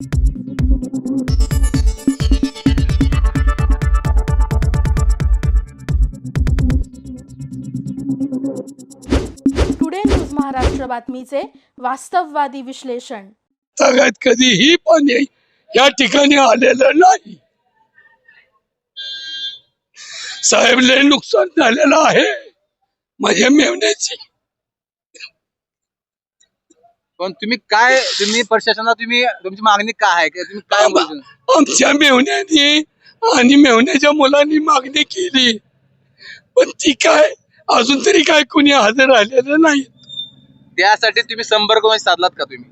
Today news Maharashtra बातमीचे वास्तववादी विश्लेषण जगात कधीही पाणी या ठिकाणी आलेलं नाही. साहेबले नुकसान झालेलं आहे. माझ्या मेवण्याची पण तुम्ही काय तुम्ही प्रशासनाला तुम्ही तुमची मागणी काय आहे? तुम्ही काय? आमच्या मेवण्याने आणि मेवण्याच्या मुलांनी मागणी केली. पण ती काय अजून तरी काय कुणी हजर आलेलं नाही त्यासाठी तुम्ही संपर्क साधलात का तुम्ही?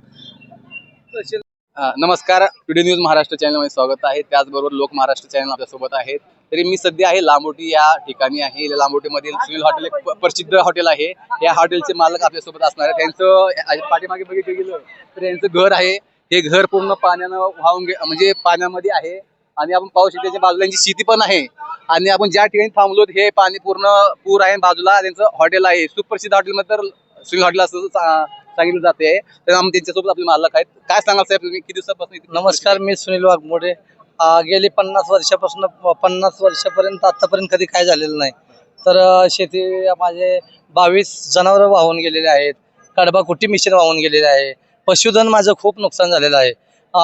नमस्कार. टुडे न्यूज महाराष्ट्र चॅनलमध्ये स्वागत आहे. त्याचबरोबर लोक महाराष्ट्र चॅनल आपल्यासोबत आहेत. तरी मी सध्या आहे लांबोटी या ठिकाणी आहे. लांबोटी मधील सुनील हॉटेल एक प्रसिद्ध हॉटेल आहे. या हॉटेलचे मालक आपल्यासोबत असणार आहेत. त्यांचं पाठीमागे बघितलं गेलं तर यांचं घर आहे. हे घर पूर्ण पाण्यानं वाहून गे म्हणजे पाण्यामध्ये आहे. आणि आपण पाहू शकतो त्याच्या बाजूला यांची शेती पण आहे. आणि आपण ज्या ठिकाणी थांबलो हे पाणी पूर्ण पूर आहे बाजूला त्यांचं हॉटेल आहे. सुप्रसिद्ध हॉटेलमध्ये तर सुनील हॉटेल असं सांगितलं जाते. तर आम्ही त्यांच्यासोबत आपले मालक आहेत. काय सांगाल साहेब तुम्ही? किती दिवसापासून इथे- नमस्कार मी सुनील वाघमोडे. अं, गेली पन्नास वर्षापासून पन्नास वर्षापर्यंत आतापर्यंत कधी काय झालेलं नाही. तर शेती माझे बावीस जनावरं वाहून गेलेले आहेत. कडबा कुट्टी मिशन वाहून गेलेले आहे. पशुधन माझं खूप नुकसान झालेलं आहे.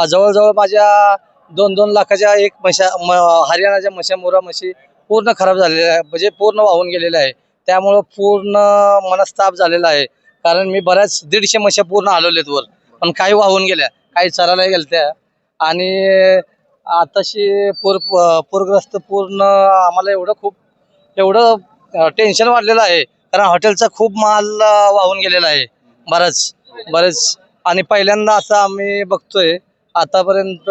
जवळजवळ माझ्या दोन दोन लाखाच्या एक म्हशा म- हरियाणाच्या म्हशा मोरा म्हशी पूर्ण खराब झालेल्या आहे म्हणजे पूर्ण वाहून गेलेल्या आहे. त्यामुळं पूर्ण मनस्ताप झालेला आहे. कारण मी बऱ्याच दीडशे म्हशा पूर्ण हलवलेत वर. पण काही वाहून गेल्या काही चरायला गेल्या आणि आताशी पूर पूरग्रस्त पूर्ण आम्हाला एवढं खूप एवढं टेन्शन वाढलेलं आहे. कारण हॉटेलचा खूप माल वाहून गेलेला आहे. बराच बरेच. आणि पहिल्यांदा असं आम्ही बघतोय आतापर्यंत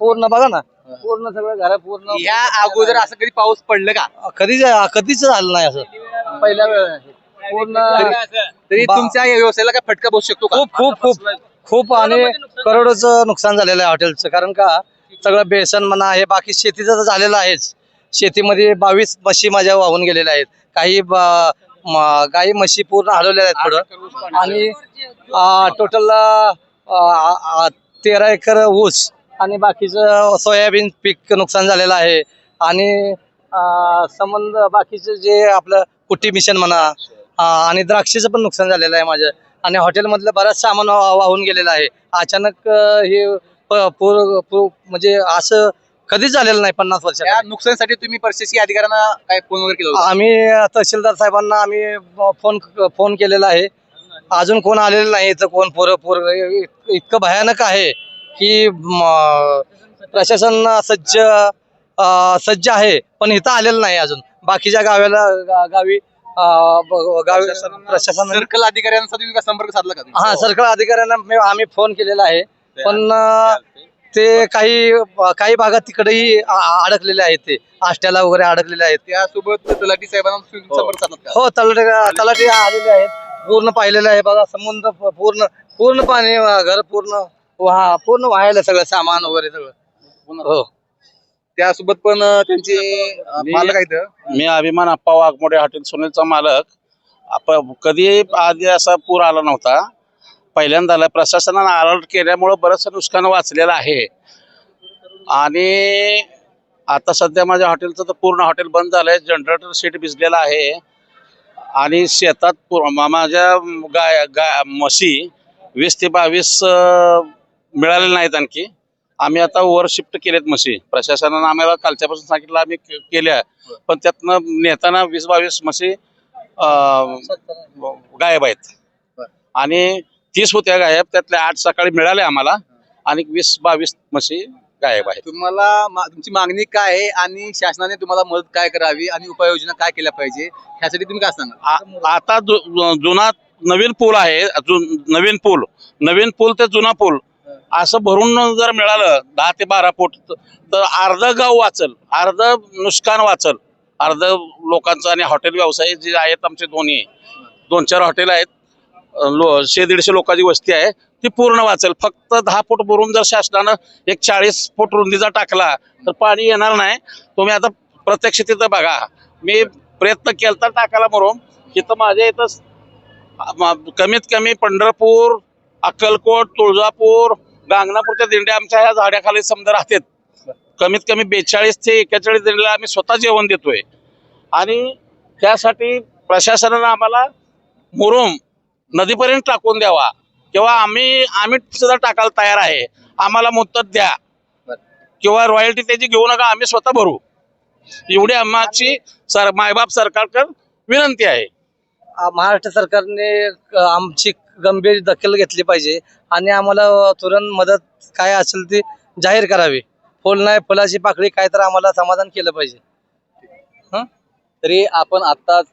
पूर्ण बघा ना. पूर्ण सगळं घर पूर्ण या अगोदर असं कधी पाऊस पडलं का? कधीच कधीच झालं नाही असं. पहिल्या वेळेस पूर्ण तरी तुमच्या या व्यवसायाला काय फटका बसू शकतो का? खूप खूप खूप. खूप आणि करोडोचं नुकसान झालेलं आहे हॉटेलचं. कारण का सगळं बेसन म्हणा हे बाकी शेतीचं तर झालेलं आहेच. शेतीमध्ये बावीस म्हशी माझ्या वाहून गेलेल्या आहेत. काही ब- म- गाई म्हशी पूर्ण हलवलेल्या आहेत पुढं. आणि टोटल तेरा एकर ऊस आणि बाकीचं सोयाबीन पीक नुकसान झालेलं आहे. आणि संबंध बाकीचं जे आपलं कुट्टी मिशन म्हणा आणि द्राक्षेचं पण नुकसान झालेलं आहे माझं. आणि हॉटेलमधलं बराच सामान वाहून गेलेलं आहे. अचानक हे पूर म्हणजे असं कधीच झालेलं नाही पन्नास वर्षात. या नुकसानीसाठी तुम्ही प्रशासकीय अधिकाऱ्यांना काय फोन वगैरे केला? आम्ही तहसीलदार साहेबांना आम्ही फोन फोन केलेला आहे. अजून कोण आलेलं नाही इथं कोण पोरं पोर इतकं भयानक आहे की प्रशासन सज्ज सज्ज आहे पण इथं आलेलं नाही अजून. बाकीच्या गावाला गावी गावी प्रशासन सर्कल अधिकाऱ्यांचा तुम्ही काय संपर्क साधला का? हा सर्कल अधिकाऱ्यांना मी- आम्ही फोन केलेला आहे. पण अं, ते काही काही भागात तिकडेही आ- आ- अडकलेले आहेत ते. आष्ट्याला वगैरे अडकलेले आहेत. त्यासोबत तलाठी साहेबांना तुम्ही संपर्क साधलात का? हो तलाठी तलाठी आलेले आहेत. पूर्ण पाहिलेलं आहे बघा समुद्र प- पूर्ण पूर्ण पाणी अं, घर पूर्ण वाहा पूर्ण व्हायला सगळं सामान वगैरे सगळं. हो. त्यासोबत पण त्यांचे मालक आहेत मी अभिमान अप्पा वाघमोडे हॉटेल सुनीलचा मालक. आप कधी आधी असा पूर आला नव्हता. पहिल्यांदा आला. प्रशासनानं अलर्ट केल्यामुळं बरंचसं नुकसान वाचलेलं आहे. आणि आता सध्या माझ्या हॉटेलचं तर पूर्ण हॉटेल बंद झालंय. जनरेटर सीट भिजलेलं आहे. आणि शेतात मा- माझ्या गाय गाय म्हशी वीस ते बावीस अं, मिळालेले नाहीत आणखी. आम्ही आता वर शिफ्ट केलेत म्हशी. प्रशासनानं आम्हाला कालच्यापासून सांगितलं आम्ही के- केल्या. पण त्यातनं नेताना वीस बावीस म्हशी अं, गायब आहेत. आणि तीस होत्या गायब त्यातल्या आठ सकाळी मिळाल्या आम्हाला. आणि वीस बावीस म्हशी गायब आहेत. तुम्हाला मा- तुमची मागणी काय आहे आणि शासनाने तुम्हाला मदत काय करावी आणि उपाययोजना काय केल्या पाहिजे? ह्यासाठी तुम्ही काय सांगा आ- आता जु- जुना नवीन पूल आहे नवीन पूल. नवीन पूल ते जुना पूल. असं भरून जर मिळालं दहा ते बारा फूट तर अर्धं गाव वाचल अर्धं नुकसान वाचल. अर्ध लोकांचं आणि हॉटेल व्यवसाय जे आहेत आमचे दोन्ही. दोन चार हॉटेल आहेत. लो शे दीडशे लोकांची वस्ती आहे. ती पूर्ण वाचेल. फक्त दहा फूट भरून जर शासनानं एक चाळीस फूट रुंदीचा टाकला तर पाणी येणार नाही. तुम्ही आता प्रत्यक्ष तिथं बघा. मी प्रयत्न केलता टाकायला म्हणून. इथं माझ्या इथं कमीत कमी पंढरपूर अक्कलकोट तुळजापूर गांगणापूरच्या दिंड्या आमच्या ह्या झाड्याखाली समजा राहतात. कमीत कमी बेचाळीस ते एकेचाळीस दिंडीला आम्ही स्वतः जेवण देतोय. आणि त्यासाठी प्रशासनानं आम्हाला मुरुम नदीपर्यंत टाकून द्यावा. किंवा आम्ही आम्ही सुद्धा टाकायला तयार आहे. आम्हाला मुदत द्या. किंवा रॉयल्टी त्याची घेऊ नका आम्ही स्वतः भरू. एवढी आम्हाची सर मायबाप सरकारकडे विनंती आहे. महाराष्ट्र सरकारने आमची गंभीर दखल घेतली पाहिजे आणि आम्हाला तुरंत मदत काय असेल ती जाहीर करावी. फुल नाही फुलाची पाकळी काय तर आम्हाला समाधान केलं पाहिजे. तरी आपण आत्ताच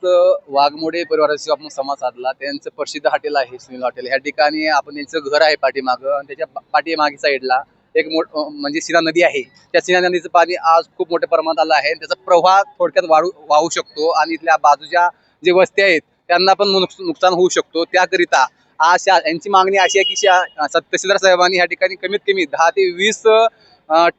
वाघमोडे परिवाराशी आपण संवाद साधला त्यांचं प्रसिद्ध हॉटेल आहे सुनील हॉटेल. ह्या ठिकाणी आपण त्यांचं घर आहे पाठीमागं आणि त्याच्या पा- पाठीमागे साईडला एक मोठ अं, म्हणजे सिना नदी आहे. त्या सिना नदीचं पाणी आज खूप मोठ्या प्रमाणात आलं आहे त्याचा प्रवाह थोडक्यात वाढू वाहू शकतो आणि इथल्या बाजूच्या जे वस्ती आहेत त्यांना पण नुकस- नुकसान होऊ शकतो. त्याकरिता आज यांची मागणी अशी आहे की शा- स- तहसीलदार साहेबांनी ह्या ठिकाणी कमीत कमी दहा ते वीस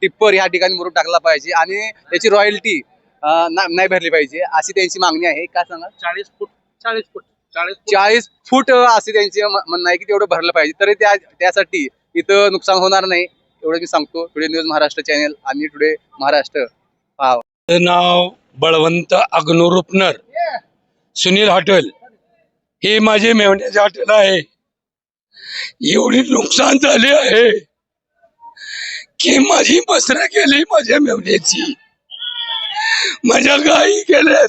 टिप्पर ह्या ठिकाणी मुरुम टाकला पाहिजे आणि त्याची रॉयल्टी नाही भरली पाहिजे अशी त्यांची मागणी आहे. काय सांगा चाळीस फूट चाळीस फूट चाळीस चाळीस फूट असे त्यांचे म्हणणं आहे की तेवढं भरलं पाहिजे. तरी त्या त्यासाठी इथं नुकसान होणार नाही एवढं मी सांगतो. टुडे न्यूज महाराष्ट्र चॅनल आणि टुडे महाराष्ट्र. नाव बळवंत अग्नुरुपनर. सुनील हॉटेल. हे माझे मेवण्याचे हॉटेल आहे. एवढी नुकसान झाले आहे की माझी मसरं गेली माझ्या मेवण्याची. माझ्या गायी गेल्यात.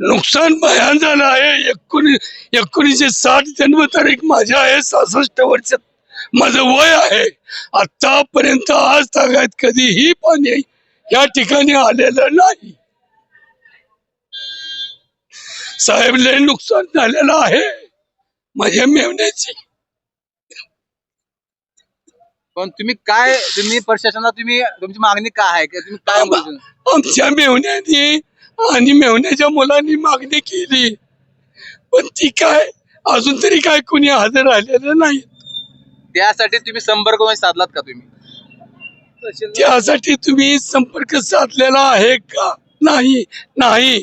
नुकसान भयान झालं आहे. एकोणी एकोणीसशे साठ जन्मतारीख माझ्या आहे. सहासष्ट वर्षात माझं वय आहे. आतापर्यंत आज तागायत कधीही पाणी या ठिकाणी आलेलं नाही. साहेब लय नुकसान झालेलं आहे. माझ्या मेवण्याची. पण तुम्ही काय तुम्ही प्रशासनाला तुम्ही तुमची मागणी काय आहे? की तुम्ही काय बोलतो आमच्या मेवण्याने आणि मेवण्याच्या मुलांनी मागणी केली. पण ती काय अजून तरी काय कोणी हजर राहिलेलं नाही. त्यासाठी तुम्ही संपर्क वगैरे साधलात का तुम्ही? त्यासाठी तुम्ही संपर्क साधलेला आहे का? नाही नाही.